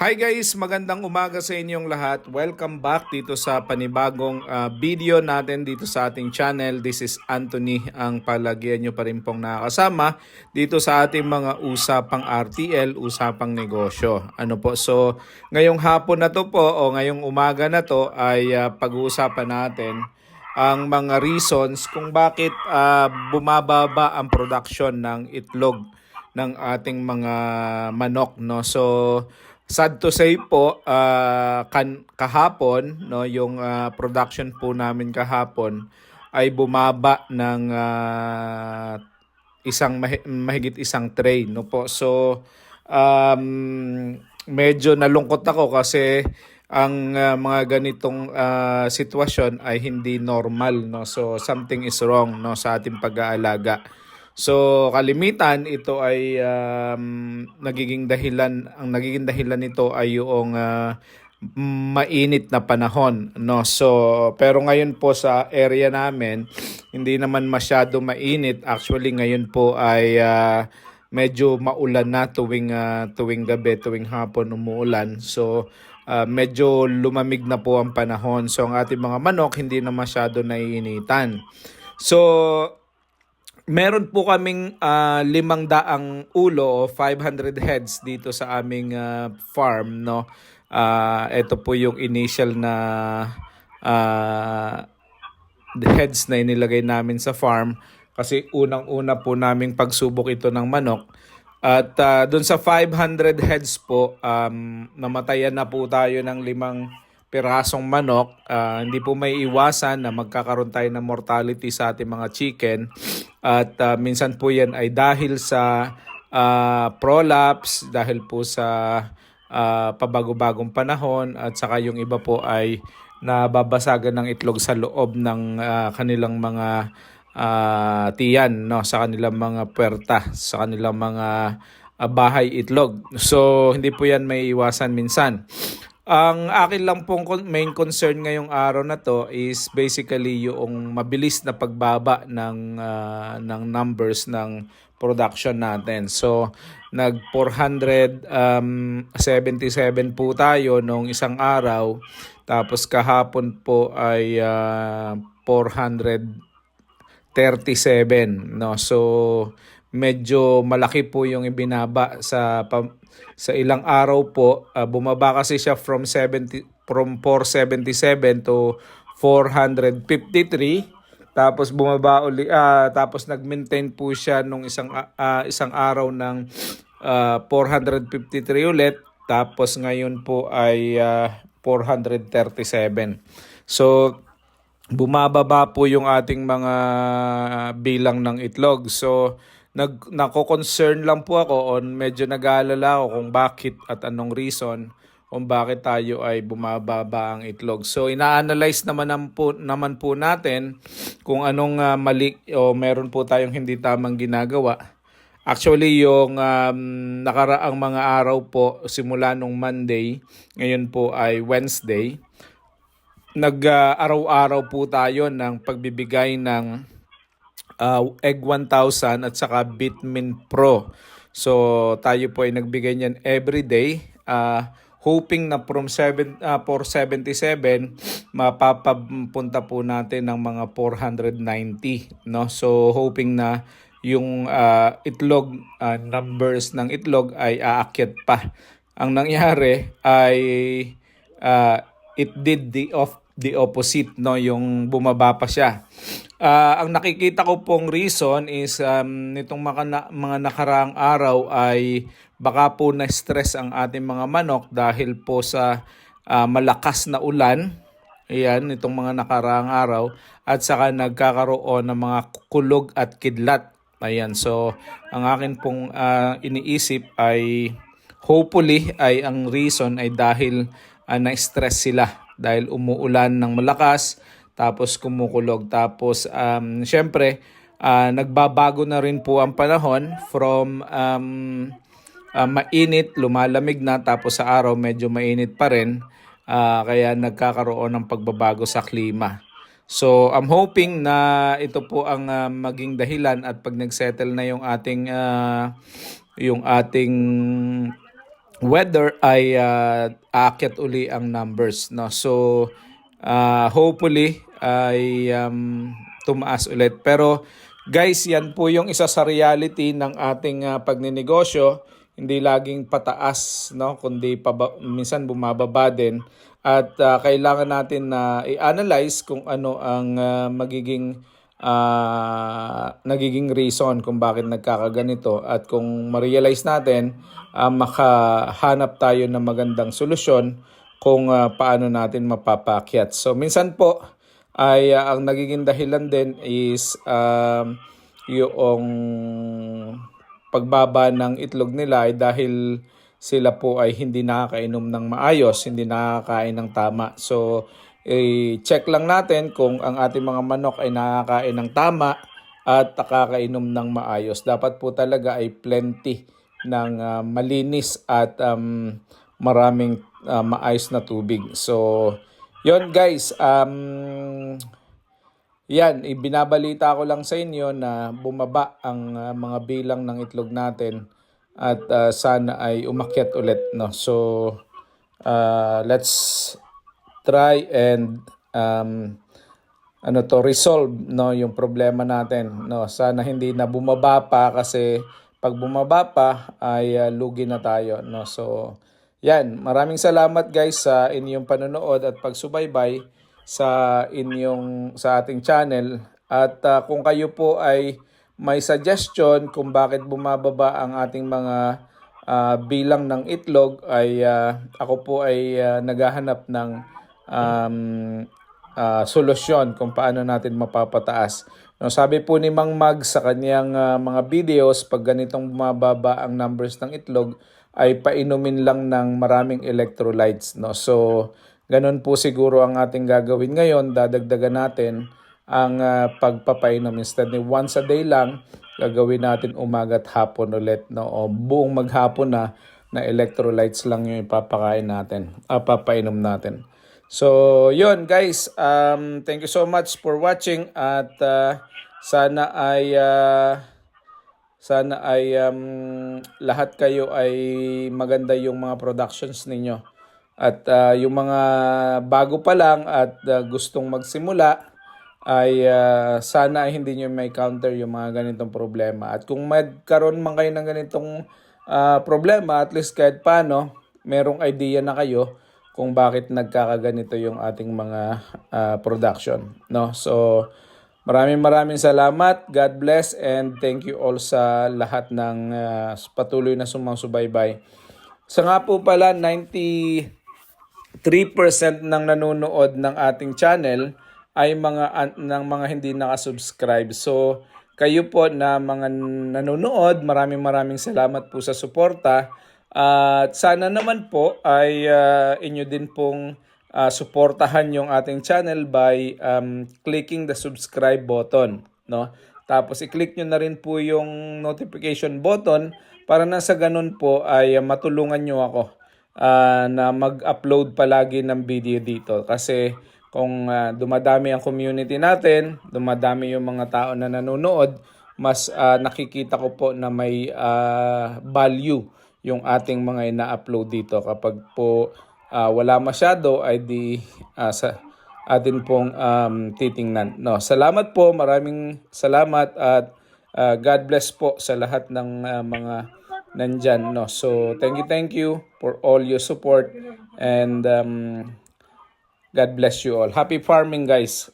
Hi guys, magandang umaga sa inyong lahat. Welcome back dito sa panibagong ah, video natin dito sa ating channel. This is Anthony, ang palagyan nyo pa rin pong nakakasama dito sa ating mga usapang RTL, usapang negosyo. Ano po, so ngayong hapon na to po o ngayong umaga na to ay ah, pag-uusapan natin ang mga reasons kung bakit ah, bumababa ang production ng itlog ng ating mga manok no so sad to say po ah, kan kahapon no yung ah, production po namin kahapon ay bumaba ng ah, isang mahi- mahigit isang tray no po. So um, medyo nalungkot ako kasi ang ah, mga ganitong ah, sitwasyon ay hindi normal no. So something is wrong no sa ating pag-aalaga So kalimitan ito ay um, nagiging dahilan ang nagiging dahilan nito ay yung ah, mainit na panahon no. So pero ngayon po sa area namin hindi naman masyado mainit. Actually ngayon po ay ah, medyo maulan na tuwing ah, tuwing gabi, tuwing hapon umuulan. So ah, medyo lumamig na po ang panahon. So ang ating mga manok hindi na masyado naiinitan. So Meron po kaming ah, limang daang ulo o 500 heads dito sa aming ah, farm no. Ah, ito po yung initial na ah, heads na inilagay namin sa farm kasi unang-una po naming pagsubok ito ng manok. At ah, dun sa 500 heads po, um, namatayan na po tayo ng limang pirasong manok. Ah, hindi po may iwasan na magkakaroon tayo ng mortality sa ating mga chicken. At ah, minsan po yan ay dahil sa ah, prolapse, dahil po sa ah, pabago-bagong panahon at saka yung iba po ay nababasagan ng itlog sa loob ng ah, kanilang mga ah, tiyan no sa kanilang mga puwerta sa kanilang mga ah, bahay itlog so hindi po yan may iwasan minsan ang akin lang pong main concern ngayong araw na to is basically yung mabilis na pagbaba ng ah, ng numbers ng production natin. So nag 477 po tayo nung isang araw tapos kahapon po ay ah, 437 no. So medyo malaki po yung ibinaba sa sa ilang araw po. Ah, bumaba kasi siya from 70 from 477 to 453 tapos bumaba uli ah, tapos nag-maintain po siya nung isang ah, isang araw ng ah, 453 ulit. Tapos ngayon po ay ah, 437 so bumababa po yung ating mga bilang ng itlog. So, nag nako-concern lang po ako on medyo nag-aalala ako kung bakit at anong reason kung bakit tayo ay bumababa ang itlog. So, ina-analyze naman nam po, naman po natin kung anong ah, mali o meron po tayong hindi tamang ginagawa. Actually, yung um, nakaraang mga araw po, simula nung Monday, ngayon po ay Wednesday, nag-araw-araw po tayo ng pagbibigay ng uh, Egg 1000 at saka Bitmin Pro. So tayo po ay nagbigay niyan every day. Uh, hoping na from 7 uh, 477 mapapapunta po natin ng mga 490 no so hoping na yung uh, itlog uh, numbers ng itlog ay aakyat pa ang nangyari ay uh, it did the of the opposite no yung bumaba pa siya Ah, ang nakikita ko pong reason is um, nitong mga, na, mga nakaraang araw ay baka po na-stress ang ating mga manok dahil po sa ah, malakas na ulan. Ayan, itong mga nakaraang araw. At saka nagkakaroon ng mga kulog at kidlat. Ayan, so ang akin pong ah, iniisip ay hopefully ay ang reason ay dahil ah, na-stress sila. Dahil umuulan ng malakas tapos kumukulog. Tapos um syempre ah, nagbabago na rin po ang panahon from um, ah, mainit lumalamig na tapos sa araw medyo mainit pa rin Ah, kaya nagkakaroon ng pagbabago sa klima. So, I'm hoping na ito po ang ah, maging dahilan at pag nagsettle na yung ating ah, yung ating whether ay uh, aakyat uli ang numbers no? So uh, hopefully ay um, tumaas ulit. Pero guys yan po yung isa sa reality ng ating uh, pagninegosyo. Hindi laging pataas no? Kundi paba, minsan bumababa din. At uh, kailangan natin na i-analyze kung ano ang uh, magiging uh, nagiging reason kung bakit nagkakaganito. At kung ma-realize natin uh, makahanap tayo ng magandang solusyon kung uh, paano natin mapapakyat. So minsan po ay uh, ang nagiging dahilan din is um, yung pagbaba ng itlog nila ay dahil sila po ay hindi nakakainom ng maayos, hindi nakakain ng tama. So i-check lang natin kung ang ating mga manok ay nakakain ng tama at nakakainom ng maayos. Dapat po talaga ay plenty ng uh, malinis at um, maraming uh, maayos na tubig. So, yon guys, um, yan, ibinabalita ko lang sa inyo na bumaba ang uh, mga bilang ng itlog natin at uh, sana ay umakyat ulit. No? So, uh, let's try and um, ano to resolve no yung problema natin no sana hindi na bumaba pa kasi pag bumaba pa ay uh, lugi na tayo no so yan maraming salamat guys sa inyong panonood at pagsubaybay sa inyong sa ating channel at uh, kung kayo po ay may suggestion kung bakit bumababa ang ating mga uh, bilang ng itlog ay uh, ako po ay uh, naghahanap ng um, uh, solusyon kung paano natin mapapataas. No, sabi po ni Mang Mag sa kanyang uh, mga videos, pag ganitong bumababa ang numbers ng itlog, ay painumin lang ng maraming electrolytes. No? So, ganun po siguro ang ating gagawin ngayon. Dadagdagan natin ang uh, pagpapainom. Instead ni once a day lang, gagawin natin umaga at hapon ulit. No? O buong maghapon na na electrolytes lang yung ipapakain natin, uh, papainom natin. So, yun guys, um, thank you so much for watching at uh, sana ay uh, sana ay um, lahat kayo ay maganda yung mga productions ninyo. At uh, yung mga bago pa lang at uh, gustong magsimula ay uh, sana ay hindi nyo may counter yung mga ganitong problema. At kung magkaroon man kayo ng ganitong uh, problema, at least kahit paano, merong idea na kayo kung bakit nagkakaganito yung ating mga uh, production no so maraming maraming salamat. God bless and thank you all sa lahat ng uh, patuloy na sumasubaybay sa nga po pala 93% ng nanonood ng ating channel ay mga ng mga hindi nakasubscribe. So kayo po na mga nanonood maraming maraming salamat po sa suporta. At sana naman po ay uh, inyo din pong uh, suportahan yung ating channel by um, clicking the subscribe button. No? Tapos i-click nyo na rin po yung notification button para na sa ganun po ay matulungan nyo ako uh, na mag-upload palagi ng video dito. Kasi kung uh, dumadami ang community natin, dumadami yung mga tao na nanonood, mas uh, nakikita ko po na may uh, value yung ating mga ina-upload dito. Kapag po uh, wala masyado ay di uh, sa atin pong um, titingnan. No, salamat po, maraming salamat at uh, God bless po sa lahat ng uh, mga nandyan. No, so thank you, thank you for all your support and um, God bless you all. Happy farming guys.